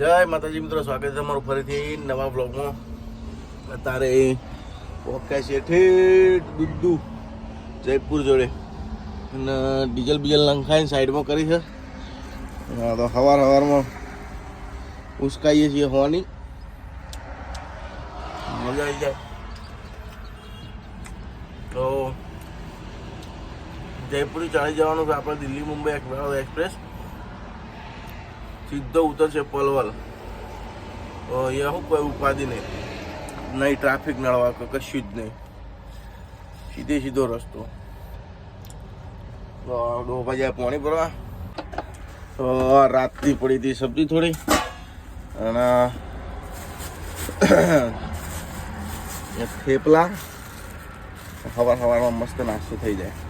જય માતાજી મિત્રો, સ્વાગત છે તમારું ફરીથી નવા બ્લોગમાં અત્યારે ઓકે છે ઠેઠ દુદ્દુ જયપુર જોડે. અને ડીઝલ બીજલ નંખાઈને સાઈડમાં કરી છે. તો સવાર સવારમાં ઉસકાઈએ છીએ હોવાની. મજા આવી જાય. તો જયપુર ચાલી જવાનું છે, આપણે દિલ્હી મુંબઈ એક્સપ્રેસ. સીધો ઉતરશે પલવલ. તો અહીંયા શું કોઈ ઉપાધિ નહીં. નહીં ટ્રાફિક નડવા કે કશું જ નહીં. સીધે સીધો રસ્તો. તો ડોબા જાય પાણી ભરવા. તો રાતથી પડી હતી સબ્જી થોડી. અને થેપલા. સવાર સવારમાં મસ્ત નાસ્તો થઈ જાય.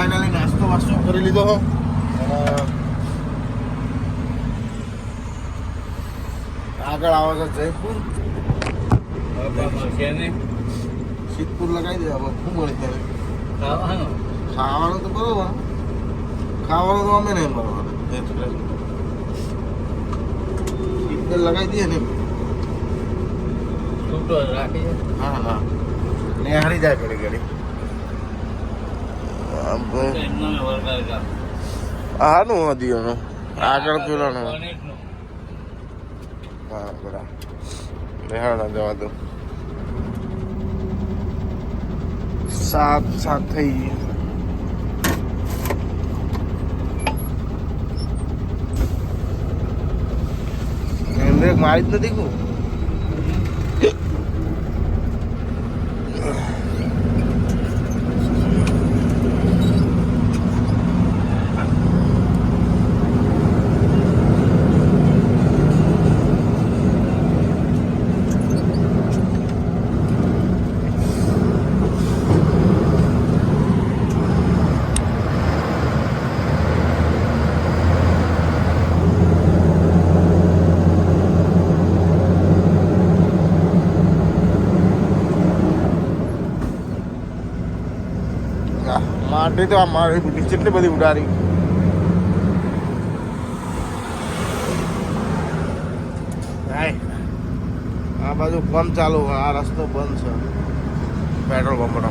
ફાઇનલી નાસ્તો વાસ્તો કરી લીધો હો. આગળ આવે છે જયપુર. સિદ્ધપુર લગાવી દે હવે શું મળે ત્યારે? ખાવાનું તો બરોબર. ખાવાનું તો અમે નહીં બરોબર સિત્તેર લગાવી દઈએ ને હા હા. ને હારી જાય પેલી ઘડી. વરગાર હદીઓનું આગળ પેલાનું પનીરનું. હા જવા દો. સાત સાત થઈ ગઈ. હેન્ડબ્રેક મારી જ નથી કું માટી તો આ મારી બુદ્ધિ કેટલી બધી હાય આ બાજુ પંપ ચાલુ આ રસ્તો બંધ છે. પેટ્રોલ પંપનો.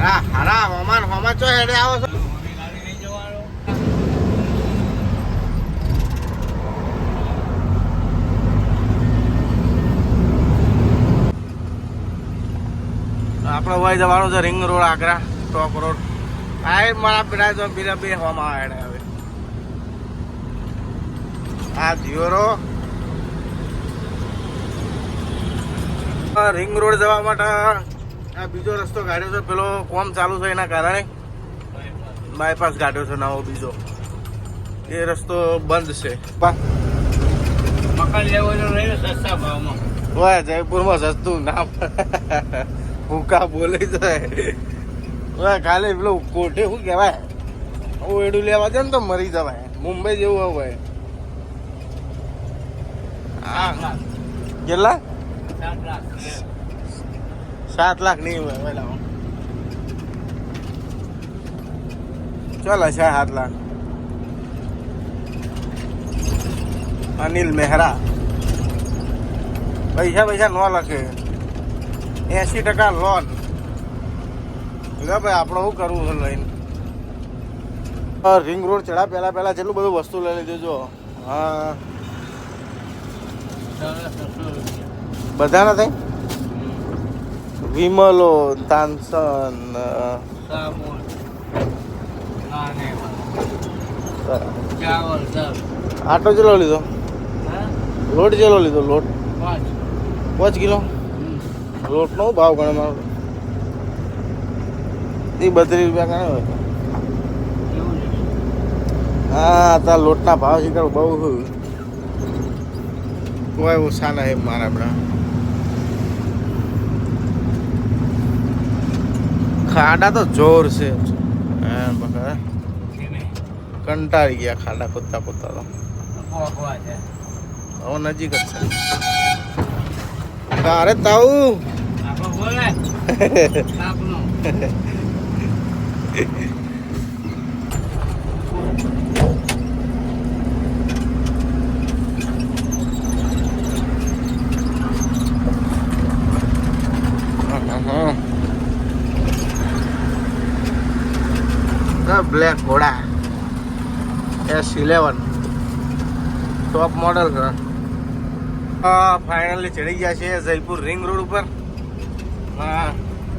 હા? હારા હવામાન હવામાન ચો હેડે આવો છો મોટી ગાડી લઈ જવાનો. આપણે વહી જવાનું છે ring road Agra top road આ મારા પેલા તો બીજા બે હવામાં આવે હવે આ ધીવરો રિંગ રોડ જવા માટે આ બીજો રસ્તો કાઢ્યો છે પેલો કોમ ચાલુ છે એના કારણે. બાયપાસ કાઢ્યો છે નવો બીજો. એ રસ્તો બંધ છે. મકાન લેવું હોય તો લઈ લો સસ્તા ભાવમાં. વાહ જયપુરમાં સસ્તું ના ભૂકા બોલે જાય કાલે પેલું કોઠે શું કહેવાય? ઓયડું લેવા જાય ને તો મરી જવાય. મુંબઈ જેવું હોય. હા કેટલા? સાત લાખ નહીં હોય પેલા ચાલો છે સાત લાખ. અનિલ મહેરા. પૈસા પૈસા ન લખે. એસી ટકા લોન ભાઈ આપણે શું કરવું છે લઈને? રિંગ રોડ ચડા પહેલા પહેલા જેટલું બધું વસ્તુ લઈ લીધું જો. હા. સત્તરસો રૂપિયા બધા ના થાય વિમલો તાનસન આટો ચેલો લીધો? લોટ ચેલો લીધો લોટ? પાંચ કિલો? લોટનો ભાવ ગણે મારો એ બત્રીસ રૂપિયા ગણે હોય. હા તાર લોટના ભાવ છે તારો બહુ કોઈ ઓછા નહીં મારા આપણા ખાડા તો જોર છે. કંટાળી ગયા ખાડા કૂદતા કૂદતા તો. હવે નજીક જ છે. તારે આપનો બ્લેક ઘોડા S eleven top model finally ચડી ગયા છે જયપુર રિંગ રોડ ઉપર. હા.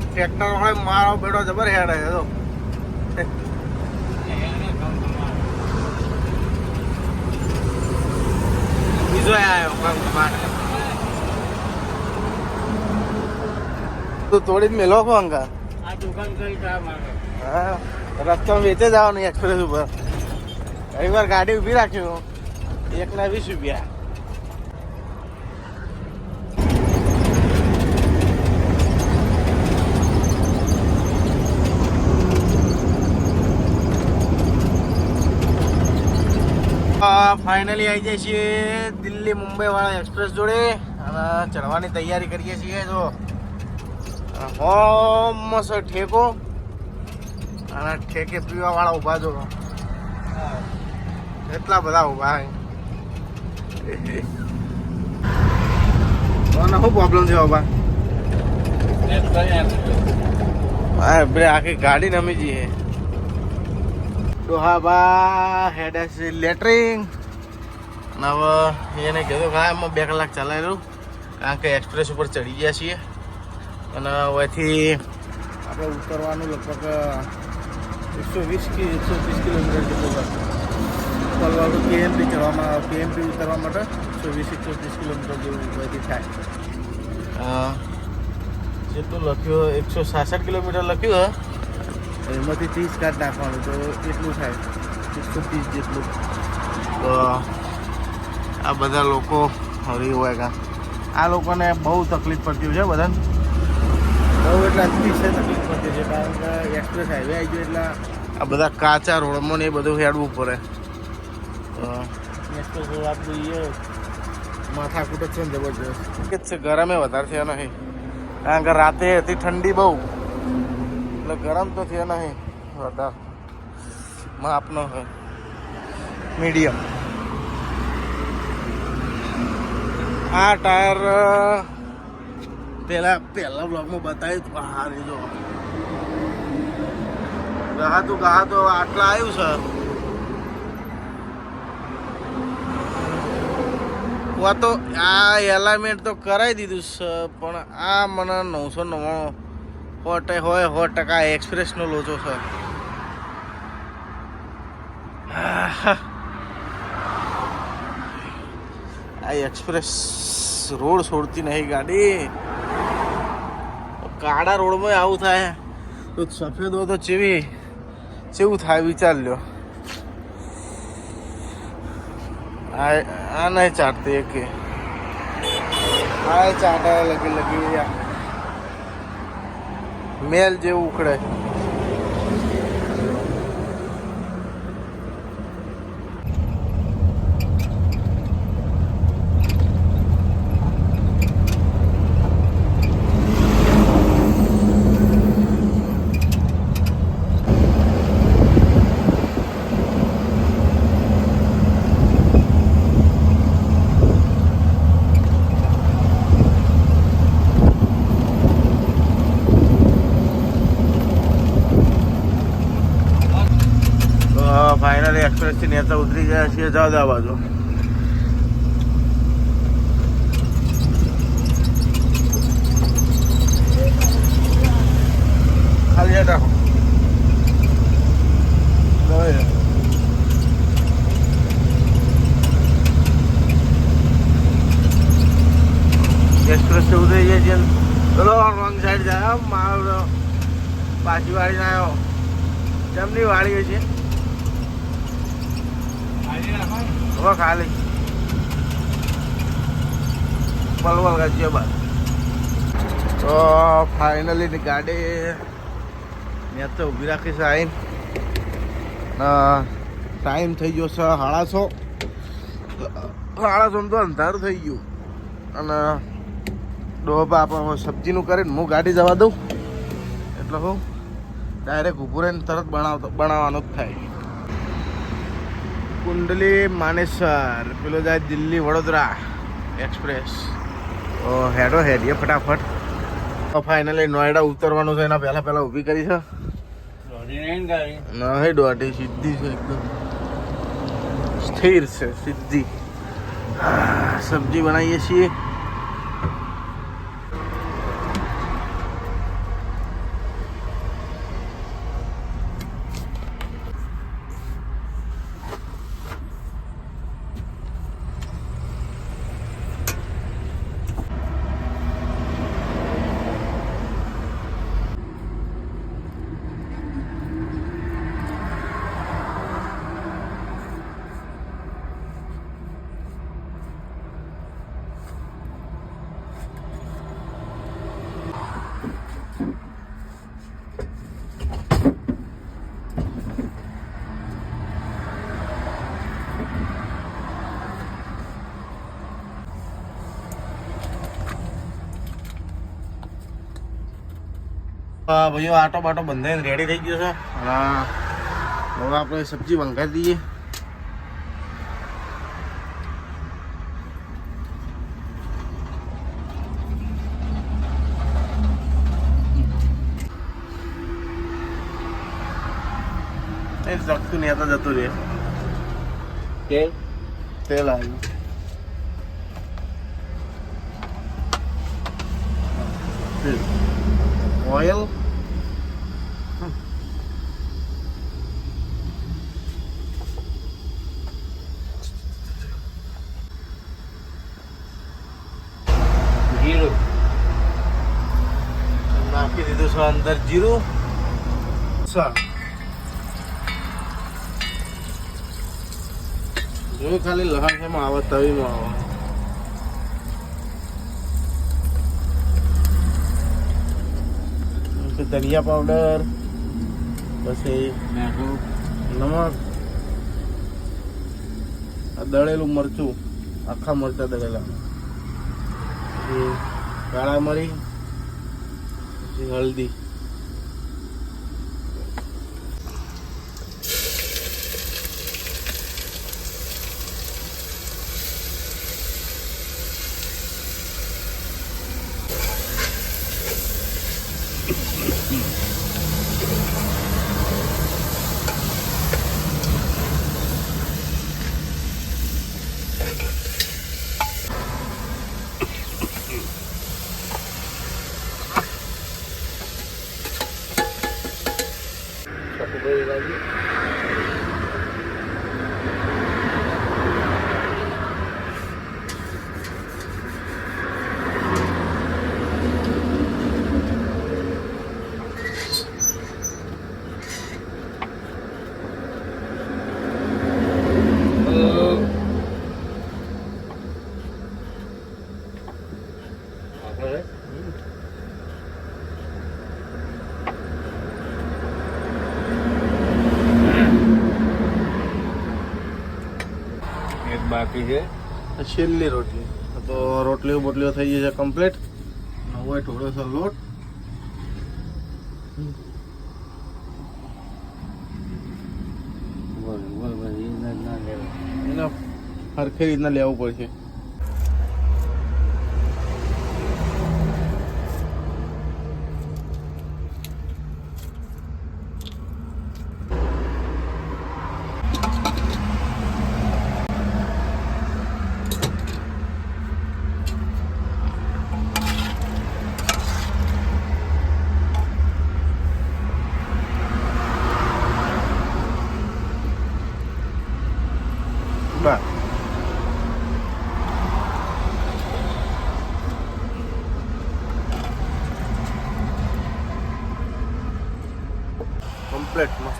ટ્રેક્ટર હોય મારો બેડો જબર હેડ છે તો બીજો આવ્યો કામ તું થોડી જ મેલો કો અંકા હા રસ્તો વેચે જવાનું એક્સપ્રેસ ઉપર. ઘણી વાર ગાડી ઊભી રાખ્યું એક ના વીસ રૂપિયા. ફાઇનલી આવી જઈએ છીએ દિલ્હી મુંબઈ વાળા એક્સપ્રેસ જોડે. અને ચડવાની તૈયારી કરીએ છીએ જો. હોમ ઠેકો. અને ઠેકે પીવા વાળા ઊભા જો. એટલા બધા ઊભા મને શું પ્રોબ્લેમ છે બાબા આખી ગાડી નમી જઈએ. ડોહાબા હેડ લેટરિંગ અને એને કીધું કે એમાં બે કલાક ચલાવેલું કારણ કે એક્સપ્રેસ ઉપર ચડી ગયા છીએ. અને હવેથી આપણે ઉતરવાનું લગભગ એકસો વીસ કે એકસો ત્રીસ કિલોમીટર જેટલું કરશે પીએમપી કેએમપી ચડવામાં કેએમપી ઉતરવા માટે એકસો વીસ, એકસો ત્રીસ કિલોમીટર જેવું હવેથી થાય. જેટલું લખ્યું એકસો સાસઠ કિલોમીટર લખ્યું એમાંથી ચીઝ કાઢ નાખવાનું તો એટલું થાય. એકસો ત્રીસ જેટલું. તો આ બધા લોકો હરી હોય કા આ લોકોને બહુ તકલીફ પડતી હોય છે બધાને. બહુ એટલે અતિશય તકલીફ પડતી છે કારણ કે એક્સપ્રેસ હાઈવે આવી ગયો એટલે આ બધા કાચા રોડમાં ને એ બધું હેડવું પડે. તો એક્સપ્રેસ રોડ આપણું એ માથાકૂટ છે ને જબરજસ્ત. છે ગરમે વધારે છે નહીં. કારણ કે રાતે હતી ઠંડી બહુ. એટલે ગરમ તો થયા નહીં, વધારે. માપનો મીડિયમ. આ ટાયર પેલા પહેલા બ્લોગમાં બતાવ્યું હતું હારી જો. ગહાતું ગહાતું આટલા આવ્યું છે. તો, આ એલાઇમેન્ટ તો કરાવી દીધું છે, પણ આ મને નવસો નવ્વાણું સો હોય, સો ટકા એક્સપ્રેસનો લોચો છે. આ એક્સપ્રેસ રોડ છોડતી નહીં ગાડી. કાળા રોડમાં આવું થાય. તો સફેદ હોય તો ચેવી ચેવું થાય વિચાર લ્યો. આ નહીં ચાટતી એક. આ ચાટે લગી લગી મેલ જેવું ઉખડે તો ફાઇનલી એક્સપ્રેસથી નેતા ઉતરી ગયા છીએ આ બાજુ રાખો. એક્સપ્રેસ ઉતરી જાય છે ચલો, રોંગ સાઈડ જાય. મારો પાછી વાળી આવ્યો કેમની વાળી છે. ખાલી. હવે ખાલી. પલવલ ગાજીએ બાદ. તો ફાઇનલી ગાડી મેં તો ઊભી રાખી છે આવીને ટાઈમ થઈ ગયો છે સાડા છ તો અંધારું થઈ ગયું. અને ડોબા આપણે સબ્જીનું કરીને હું ગાડી જવા દઉં. એટલે હું ડાયરેક્ટ ઊભું રહીને તરત બનાવતો બનાવવાનું જ થાય. કુંડલી માનેસર પેલો જાય દિલ્હી વડોદરા એક્સપ્રેસ. ઓ હેડો હેડીએ ફટાફટ. ફાઇનલી નોયડા ઉતરવાનું છે એના પહેલાં પહેલાં ઊભી કરી છે. નહીં દોઢી સીધી છે એકદમ. સ્થિર છે સીધી. સબ્જી બનાવીએ છીએ. ભાઈઓ આટો બાટો બંધાઈને રેડી થઈ ગયો છે. અને હવે આપણે સબ્જી વંગાવી દઈએ. એ જગતું નહીં તો જતું રહે. તેલ? તેલ આવ્યું. ઓઇલ જીરું નાખી અંદર જીરું? જોયું ખાલી લહણ શેમાં આવે તવીમાં આવે. ધનિયા પાવડર પછી નમક આ દળેલું મરચું આખા મરચા દળેલા. કાળા મરી પછી 不会乱进 બાકી છે. છેલ્લી રોટલી. તો રોટલીઓ બોટલીઓ થઈ ગઈ છે કમ્પ્લીટ હવે થોડો સો લોટ. સરખી રીતના લેવું પડશે.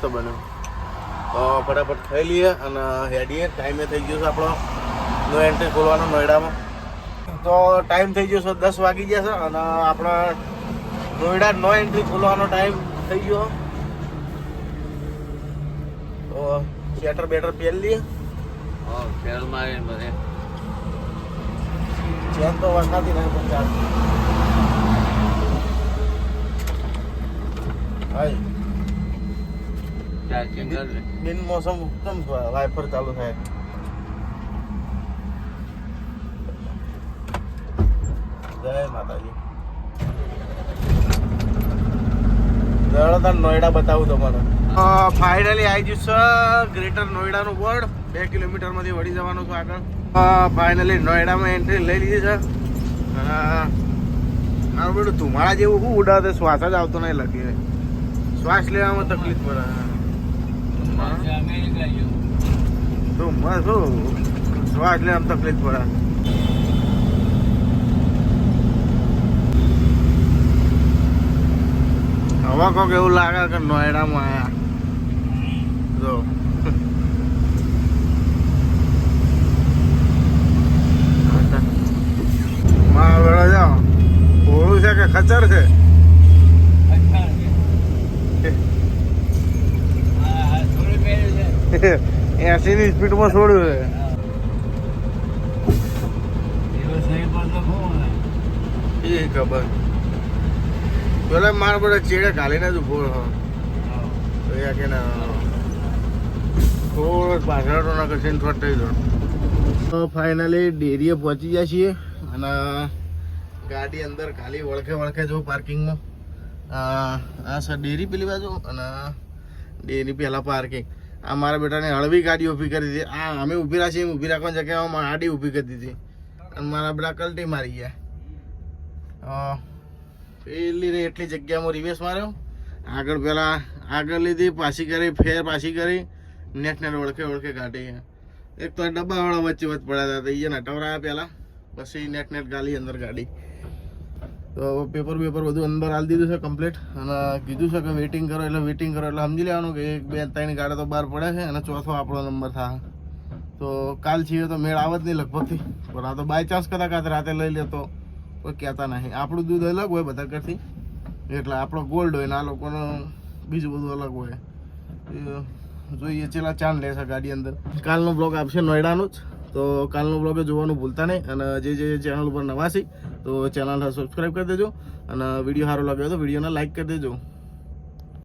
મસ્ત બન્યો તો ફટાફટ ખાઈ લઈએ અને હેડીએ. ટાઈમે થઈ ગયો છે આપણો. નો એન્ટ્રી ખોલવાનો નોઈડામાં. તો ટાઈમ થઈ ગયો છે દસ વાગી ગયા છે અને આપણા નોઈડા નો એન્ટ્રી ખોલવાનો ટાઈમ થઈ ગયો. તો શેટર બેટર પહેરી લઈએ. ફેર મારે બધે. ચેન તો વખાતી નહીં પણ ચાલતી હાય. બિન મોસમ ઉત્તમ વાઇફર ચાલુ થાય. જય માતાજી. જરા તાર નોઈડા બતાવું તમારે ફાઇનલી આવી ગયું છે ગ્રેટર નોઈડાનું બોર્ડ બે કિલોમીટરમાંથી વળી જવાનું છે આગળ. ફાઇનલી નોઈડામાં એન્ટ્રી લઈ લીધી છે. અને મારું બેટું ધુમાડા જેવું શું ઉડાવે શ્વાસ જ આવતો નહીં લખી શ્વાસ લેવામાં તકલીફ પડે. જેવું તો મસ્ત શું શ્વાસ લે આમ તકલીફ પડે? હવા કોક એવું લાગે કે નોયડામાં આયા જો માં વેળો જાઓ ઓળું છે કે ખચર છે અચ્છા છે હા હા થોડી પહેરી છે એસી ની સ્પીડમાં છોડ્યું છે. એ ખબર? પેલા મારા બધા ચેડે ઘાલીને જ ઊભો રહો કે ના થોડો પાછળ ના ને થોડ થઈ તો ફાઇનલી ડેરીએ પહોંચી ગયા છીએ અને ગાડી અંદર ખાલી વળખે વળખે જો પાર્કિંગમાં. આ સર ડેરી પેલી બાજુ અને ડેરી પહેલાં પાર્કિંગ. આ મારા બેટાને હળવી ગાડી ઊભી કરી દીધી. આ અમે ઊભી રહ્યા એમ ઊભી રાખવાની જગ્યાએ આડી ઊભી કરી દીધી. અને મારા બેટા કલટી મારી ગયા. પેલી રે એટલી જગ્યામાં રિવેસ માર્યો. આગળ પહેલાં આગળ લીધી, પાછી કરી, ફેર પાછી કરી. નેટ નેટ ઓળખે ઓળખે કાઢી એક તો ડબ્બાવાળા વચ્ચે વચ્ચે પડ્યા હતા એને હટાવરાયા પહેલાં પછી નેટ નેટ ગાલી અંદર ગાડી. તો પેપર પેપર બધું અંદર આલી દીધું છે કમ્પ્લીટ અને કીધું છે કે વેઇટિંગ કરો એટલે વેઇટિંગ કરો એટલે સમજી લેવાનું કે એક, બે, ત્રણ ગાડા તો બહાર પડે છે અને ચોથો આપણો નંબર થાય. તો કાલ છીએ તો મેળ આવત નહીં લગભગથી. પણ આ તો બાય ચાન્સ કદાચ રાતે લઈ લેતો કોઈ કહેતા નહીં. આપણું દૂધ અલગ હોય બધા કરતી એટલે આપણો ગોલ્ડ હોય ને આ લોકોનો બીજું બધું અલગ હોય. જોઈએ, ચેલા ચાંદ લેશે ગાડી અંદર. કાલનો બ્લોગ આપશે નોઈડાનો જ. તો કાલનો બ્લોગ જોવાનું ભૂલતા નહીં અને જે જે ચેનલ ઉપર નવા છે, તો ચેનલ સબસ્ક્રાઈબ કરી દેજો અને વીડિયો સારો લાગ્યો તો વિડીયોને લાઈક કરી દેજો.